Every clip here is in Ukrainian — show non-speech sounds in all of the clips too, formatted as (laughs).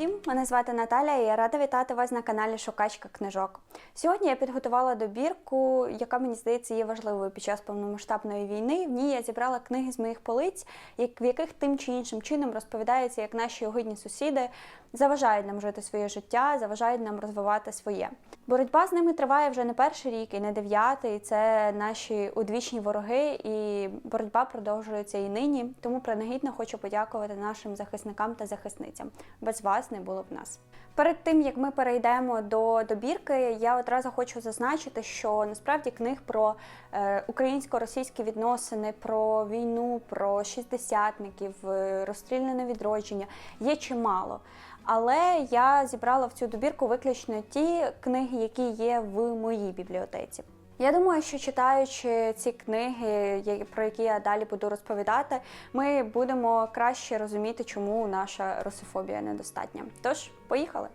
усім! Мене звати Наталя і я рада вітати вас на каналі Шукачка книжок. Сьогодні я підготувала добірку, яка мені здається є важливою під час повномасштабної війни. В ній я зібрала книги з моїх полиць, в яких тим чи іншим чином розповідається, як наші огидні сусіди заважають нам жити своє життя, заважають нам розвивати своє. Боротьба з ними триває вже не перший рік і не дев'ятий. Це наші одвічні вороги, і боротьба продовжується і нині. Тому принагідно хочу подякувати нашим захисникам та захисницям. Без вас не було б нас. Перед тим як ми перейдемо до добірки, я одразу хочу зазначити, що насправді книг про е, українсько-російські відносини, про війну, про шістдесятників, е, розстріляне відродження є чимало. Але я зібрала в цю добірку виключно ті книги, які є в моїй бібліотеці. Я думаю, що читаючи ці книги, про які я далі буду розповідати, ми будемо краще розуміти, чому наша русофобія недостатня. Тож, поїхали!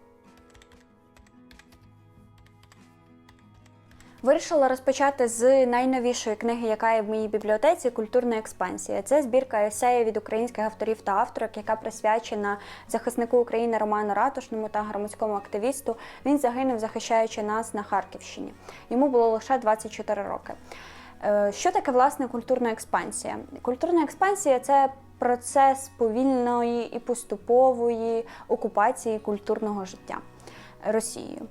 Вирішила розпочати з найновішої книги, яка є в моїй бібліотеці Культурна експансія. Це збірка есеїв від українських авторів та авторок, яка присвячена захиснику України Роману Ратушному та громадському активісту. Він загинув, захищаючи нас на Харківщині. Йому було лише 24 роки. Е, Що таке власне культурна експансія? Культурна експансія це процес повільної і поступової окупації культурного життя. Росією.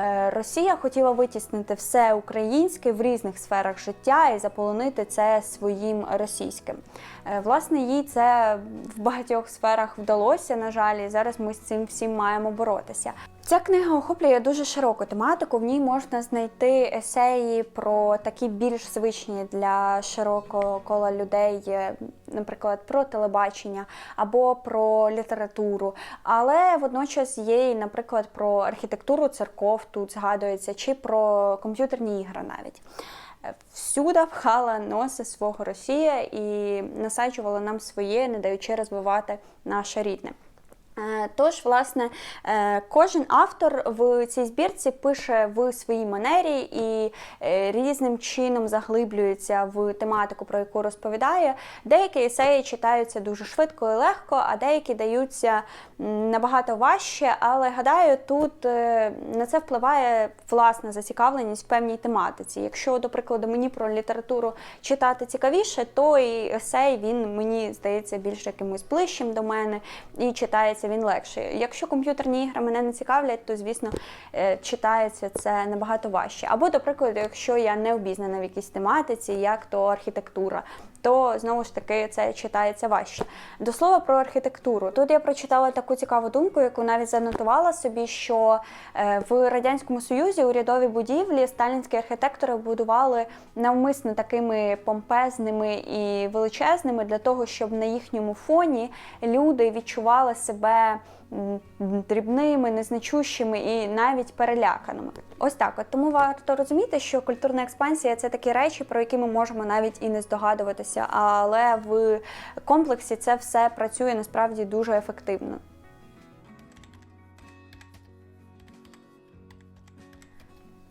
Е, Росія хотіла витіснити все українське в різних сферах життя і заполонити це своїм російським. Е, Власне, їй це в багатьох сферах вдалося, на жаль, і зараз ми з цим всім маємо боротися. Ця книга охоплює дуже широку тематику. В ній можна знайти есеї про такі більш звичні для широкого кола людей, е, наприклад, про телебачення або про літературу. Але водночас є і, наприклад, про архітектуру церков тут згадується, чи про комп'ютерні ігри навіть. Е, Всюди пхала носи свого Росія і насаджувала нам своє, не даючи розвивати наше рідне. Е, Тож, власне, е, кожен автор в цій збірці пише в своїй манері і е, різним чином заглиблюється в тематику, про яку розповідає. Деякі есеї читаються дуже швидко і легко, а деякі даються набагато важче. Але гадаю, тут на це впливає власна зацікавленість в певній тематиці. Якщо, до прикладу, мені про літературу читати цікавіше, то і есей він мені здається більш якимось ближчим до мене і читається він легше. Якщо комп'ютерні ігри мене не цікавлять, то звісно е, читається це набагато важче. Або, до прикладу, якщо я не обізнана в якійсь тематиці, як то архітектура, то знову ж таки це читається важче. До слова про архітектуру. Тут я прочитала таку цікаву думку, яку навіть занотувала собі, що е, в радянському союзі урядові будівлі сталінські архітектори будували навмисно такими помпезними і величезними для того, щоб на їхньому фоні люди відчували себе дрібними, незначущими і навіть переляканими. Ось так. От тому варто розуміти, що культурна експансія це такі речі, про які ми можемо навіть і не здогадуватися, але в комплексі це все працює насправді дуже ефективно.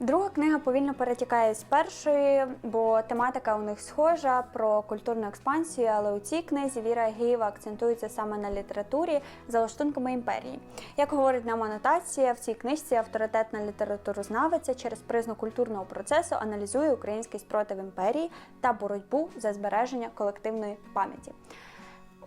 Друга книга повільно перетікає з першої, бо тематика у них схожа про культурну експансію, але у цій книзі Віра Гієва акцентується саме на літературі за лаштунками імперії. Як говорить нам анотація, в цій книжці авторитетна літературознавиця через призму культурного процесу аналізує український спротив імперії та боротьбу за збереження колективної пам'яті.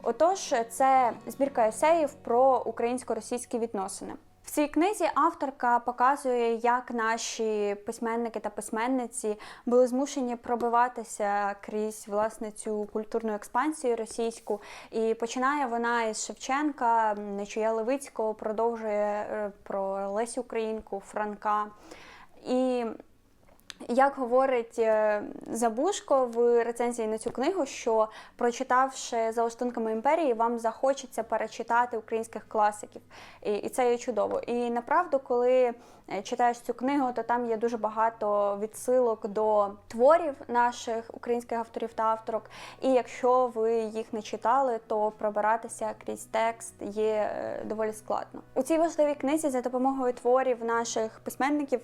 Отож, це збірка есеїв про українсько-російські відносини. В цій книзі авторка показує, як наші письменники та письменниці були змушені пробиватися крізь власне цю культурну експансію російську. І починає вона із Шевченка, Нечуя Левицького, продовжує е, про Лесю Українку, Франка. І як говорить е, Забушко в рецензії на цю книгу, що прочитавши за лаштунками імперії, вам захочеться перечитати українських класиків, і, це є чудово. І направду, коли читаєш цю книгу, то там є дуже багато відсилок до творів наших українських авторів та авторок. І якщо ви їх не читали, то пробиратися крізь текст є е, доволі складно. У цій важливій книзі за допомогою творів наших письменників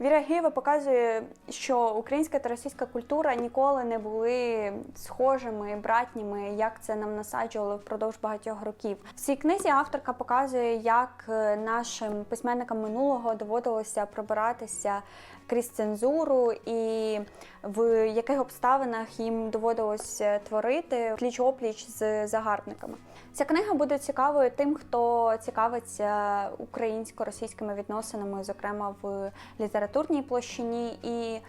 Віра Гієва показує, що українська та російська культура ніколи не були схожими, братніми, як це нам насаджували впродовж багатьох років. В цій книзі авторка показує, як е, нашим письменникам минулого доводилося пробиратися крізь цензуру і в яких обставинах їм доводилось е, творити пліч опліч з загарбниками. Ця книга буде цікавою тим, хто цікавиться українсько-російськими відносинами, зокрема в літературній площині, і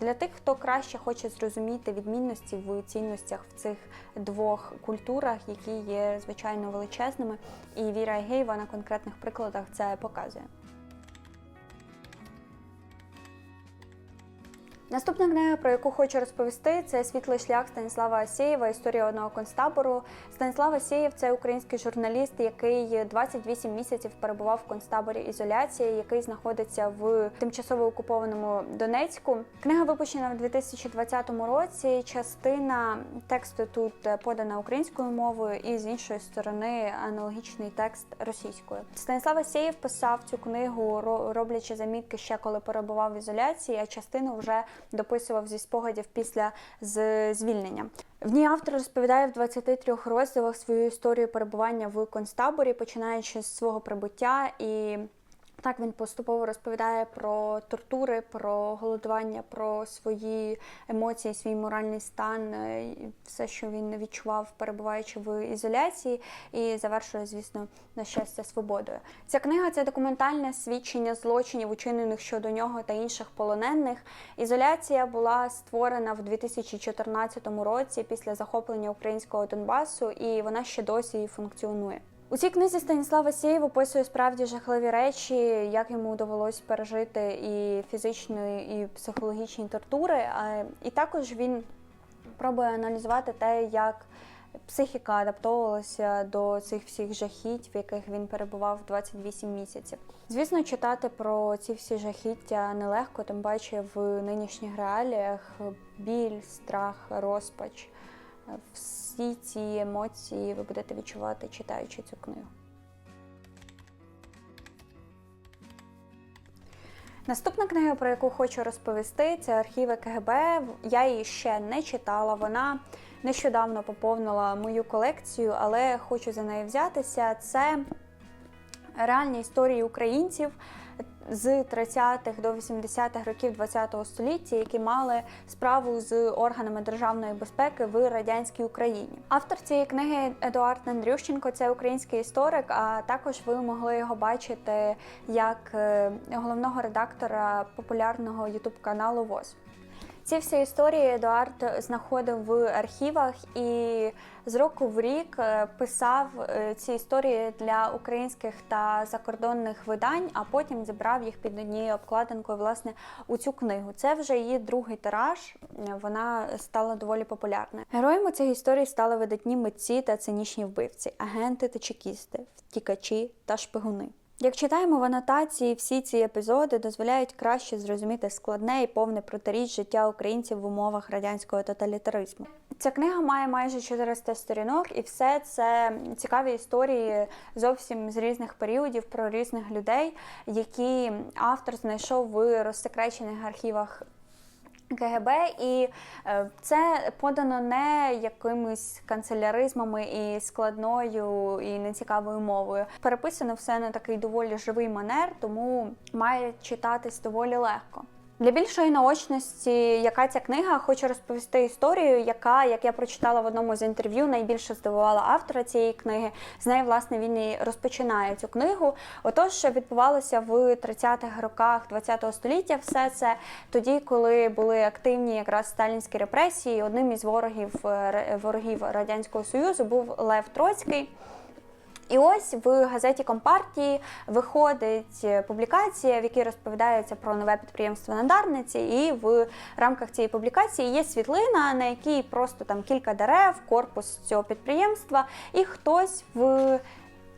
для тих, хто краще хоче зрозуміти відмінності в цінностях в цих двох культурах, які є звичайно величезними. І Віра Гейва на конкретних прикладах це показує. Наступна книга, про яку хочу розповісти, це Світлий шлях Станіслава Асєєва Історія одного концтабору. Станіслав Асєєв це український журналіст, який 28 місяців перебував в концтаборі ізоляції, який знаходиться в тимчасово окупованому Донецьку. Книга випущена в 2020 році. Частина тексту тут подана українською мовою, і з іншої сторони аналогічний текст російською. Станіслав Асєєв писав цю книгу, ро- роблячи замітки ще коли перебував в ізоляції, а частину вже дописував зі спогадів після звільнення. В ній автор розповідає в 23 розділах свою історію перебування в концтаборі, починаючи з свого прибуття і. Так він поступово розповідає про тортури, про голодування, про свої емоції, свій моральний стан, е, все, що він відчував, перебуваючи в ізоляції, і завершує, звісно, на щастя, свободою. Ця книга це документальне свідчення злочинів, учинених щодо нього та інших полонених. Ізоляція була створена в 2014 році після захоплення українського Донбасу, і вона ще досі функціонує. У цій книзі Станіслав Васєєв описує справді жахливі речі, як йому довелось пережити і фізичні, і психологічні тортури. І також він пробує аналізувати те, як психіка адаптовувалася до цих всіх жахіть, в яких він перебував 28 місяців. Звісно, читати про ці всі жахіття нелегко, тим паче в нинішніх реаліях біль, страх, розпач. Всі ці емоції ви будете відчувати, читаючи цю книгу. Наступна книга, про яку хочу розповісти, це архіви КГБ. Я її ще не читала. Вона нещодавно поповнила мою колекцію, але хочу за неї взятися. Це реальні історії українців з 30-х до 80-х років ХХ століття, які мали справу з органами державної безпеки в радянській Україні. Автор цієї книги Едуард Андрющенко це український історик. А також ви могли його бачити як е, головного редактора популярного ютуб каналу ВОЗ. Ці всі історії Едуард знаходив в архівах і з року в рік е, писав е, ці історії для українських та закордонних видань, а потім зібрав їх під однією обкладинкою власне у цю книгу. Це вже її другий тираж. е, Вона стала доволі популярною. Героями цих історій стали видатні митці та цинічні вбивці, агенти та чекісти, втікачі та шпигуни. Як читаємо в анотації, всі ці епізоди дозволяють краще зрозуміти складне і повне протиріч життя українців в умовах радянського тоталітаризму. Ця книга має майже 400 сторінок, і все це цікаві історії зовсім з різних періодів про різних людей, які автор знайшов в розсекречених архівах КГБ, і е, це подано не якимись канцеляризмами і складною і нецікавою мовою. Переписано все на такий доволі живий манер, тому має читатись доволі легко. Для більшої наочності, яка ця книга, хочу розповісти історію, яка, як я прочитала в одному з інтерв'ю, найбільше здивувала автора цієї книги. З неї, власне, він і розпочинає цю книгу. Отож, відбувалося в 30-х роках ХХ століття. Все це тоді, коли були активні якраз сталінські репресії. Одним із ворогів е, ворогів радянського союзу був Лев Троцький. І ось в газеті Компартії виходить публікація, в якій розповідається про нове підприємство на Дарниці, і в рамках цієї публікації є світлина, на якій просто там кілька дерев, корпус цього підприємства, і хтось в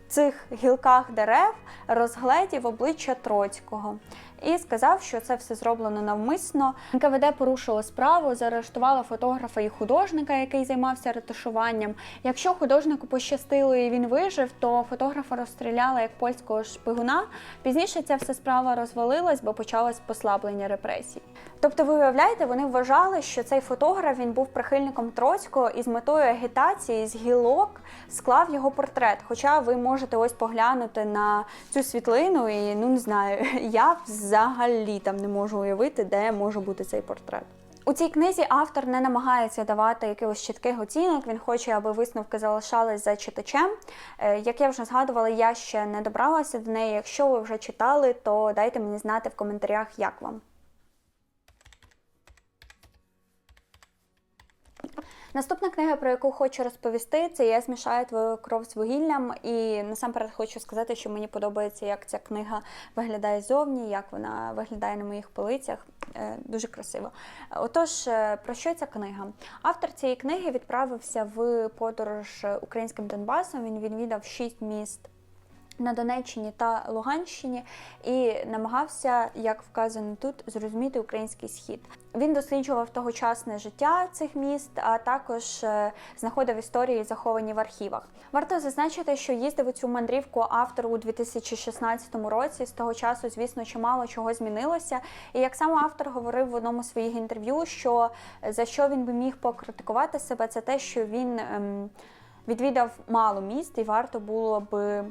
цих гілках дерев розгледів обличчя Троцького. І сказав, що це все зроблено навмисно. НКВД порушило справу, заарештувало фотографа і художника, який займався ретушуванням. Якщо художнику пощастило і він вижив, то фотографа розстріляли як польського шпигуна. Пізніше ця вся справа розвалилась, бо почалось послаблення репресій. Тобто, ви уявляєте, вони вважали, що цей фотограф він був прихильником Троцького і з метою агітації з гілок склав його портрет. Хоча ви можете ось поглянути на цю світлину, і ну не знаю, (laughs) я взагалі там не можу уявити, де може бути цей портрет. У цій книзі автор не намагається давати якихось чітких оцінок. Він хоче, аби висновки залишались за читачем. Е, Як я вже згадувала, я ще не добралася до неї. Якщо ви вже читали, то дайте мені знати в коментарях, як вам. Наступна книга, про яку хочу розповісти, це Я змішаю твою кров з вугіллям. І насамперед хочу сказати, що мені подобається, як ця книга виглядає зовні, як вона виглядає на моїх полицях. Е, Дуже красиво. Отож, е, про що ця книга? Автор цієї книги відправився в подорож українським Донбасом. Він відвідав шість міст на Донеччині та Луганщині і намагався, як вказано тут, зрозуміти український схід. Він досліджував тогочасне життя цих міст, а також е, знаходив історії, заховані в архівах. Варто зазначити, що їздив у цю мандрівку автор у 2016 році. З того часу, звісно, чимало чого змінилося. І як сам автор говорив в одному з своїх інтерв'ю, що за що він би міг покритикувати себе, це те, що він ем, відвідав мало міст, і варто було би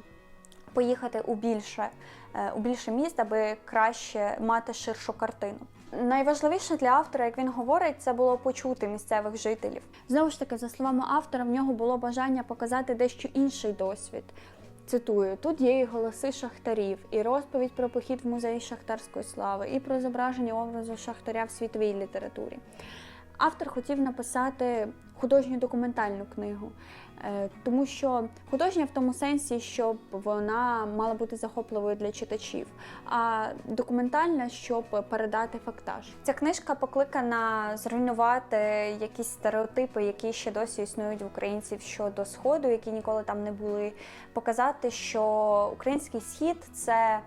поїхати у більше, е, у більше міст, аби краще мати ширшу картину. Найважливіше для автора, як він говорить, це було почути місцевих жителів. Знову ж таки, за словами автора, в нього було бажання показати дещо інший досвід. Цитую: тут є і голоси шахтарів, і розповідь про похід в музей шахтарської слави, і про зображення образу шахтаря в світовій літературі. Автор хотів написати художню документальну книгу, е, тому що художня в тому сенсі, щоб вона мала бути захопливою для читачів, а документальна, щоб передати фактаж. Ця книжка покликана зруйнувати якісь стереотипи, які ще досі існують в українців щодо сходу, які ніколи там не були. Показати, що український схід це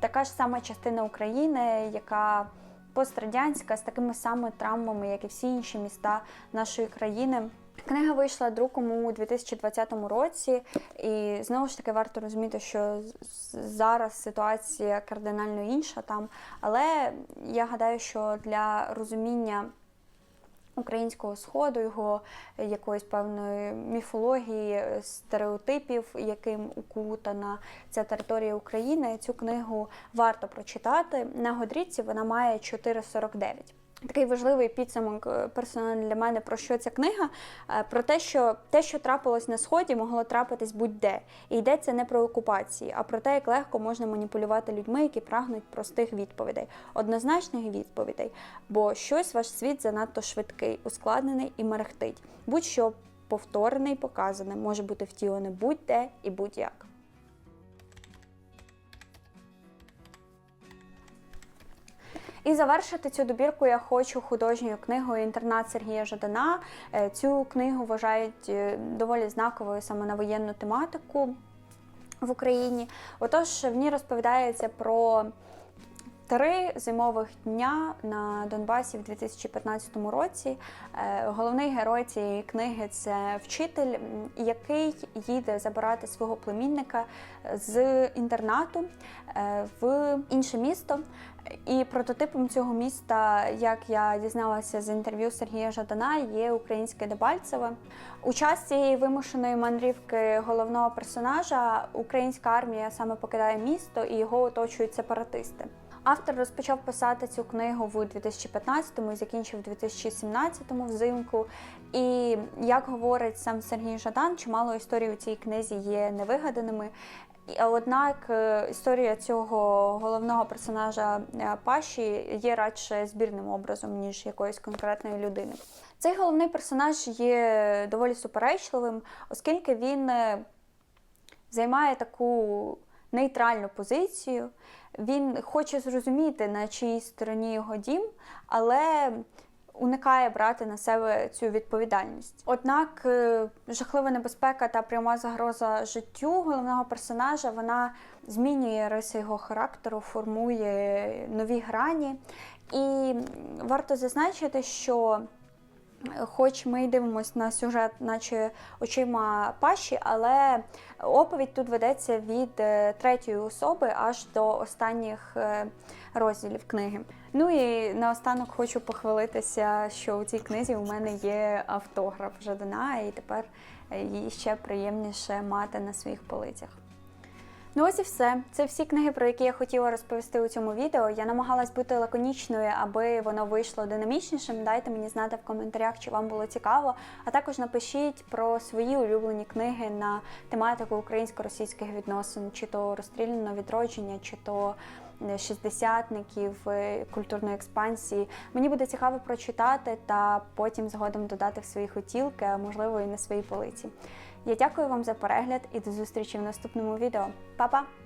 така ж сама частина України, яка пострадянська з такими самими травмами, як і всі інші міста нашої країни. Книга вийшла друком у 2020 році, і знову ж таки варто розуміти, що зараз ситуація кардинально інша там. Але я гадаю, що для розуміння українського сходу, його якоїсь певної міфології, стереотипів, яким укутана ця територія України. Цю книгу варто прочитати. На Годріці вона має 4,49. Такий важливий підсумок е, персонально для мене про що ця книга, е, про те, що те, що трапилось на сході, могло трапитись будь-де. І йдеться не про окупації, а про те, як легко можна маніпулювати людьми, які прагнуть простих відповідей, однозначних відповідей. Бо щось ваш світ занадто швидкий, ускладнений і мерехтить. Будь-що повторене і показане може бути втілене будь-де і будь-як. І завершити цю добірку я хочу художньою книгою Інтернат Сергія Жадана. Е, Цю книгу вважають е, доволі знаковою саме на воєнну тематику в Україні. Отож, в ній розповідається про три зимових дня на Донбасі в 2015 році. Е, Головний герой цієї книги це вчитель, який їде забирати свого племінника з інтернату в інше місто. І прототипом цього міста, як я дізналася з інтерв'ю Сергія Жадана, є українське Дебальцеве. У час цієї вимушеної мандрівки головного персонажа українська армія саме покидає місто і його оточують сепаратисти. Автор розпочав писати цю книгу в 2015-му і закінчив у 2017-му взимку. І як говорить сам Сергій Жадан, чимало історій у цій книзі є невигаданими. Однак е, історія цього головного персонажа е, Паші є радше збірним образом, ніж якоїсь конкретної людини. Цей головний персонаж є доволі суперечливим, оскільки він е, займає таку нейтральну позицію. Він хоче зрозуміти, на чиїй стороні його дім, але уникає брати на себе цю відповідальність. Однак е, жахлива небезпека та пряма загроза життю головного персонажа вона змінює риси його характеру, формує нові грані. І варто зазначити, що Хоч ми й дивимося на сюжет, наче очима паші, але оповідь тут ведеться від е, третьої особи аж до останніх е, розділів книги. Ну і наостанок хочу похвалитися, що у цій книзі у мене є автограф Жадана, і тепер е, її ще приємніше мати на своїх полицях. Ну ось і все. Це всі книги, про які я хотіла розповісти у цьому відео. Я намагалась бути лаконічною, аби воно вийшло динамічнішим. Дайте мені знати в коментарях, чи вам було цікаво. А також напишіть про свої улюблені книги на тематику українсько-російських відносин, чи то розстріляного відродження, чи то шістдесятників, е, культурної експансії. Мені буде цікаво прочитати та потім згодом додати в свої хотілки, а можливо і на своїй полиці. Я дякую вам за перегляд і до зустрічі в наступному відео. Па-па!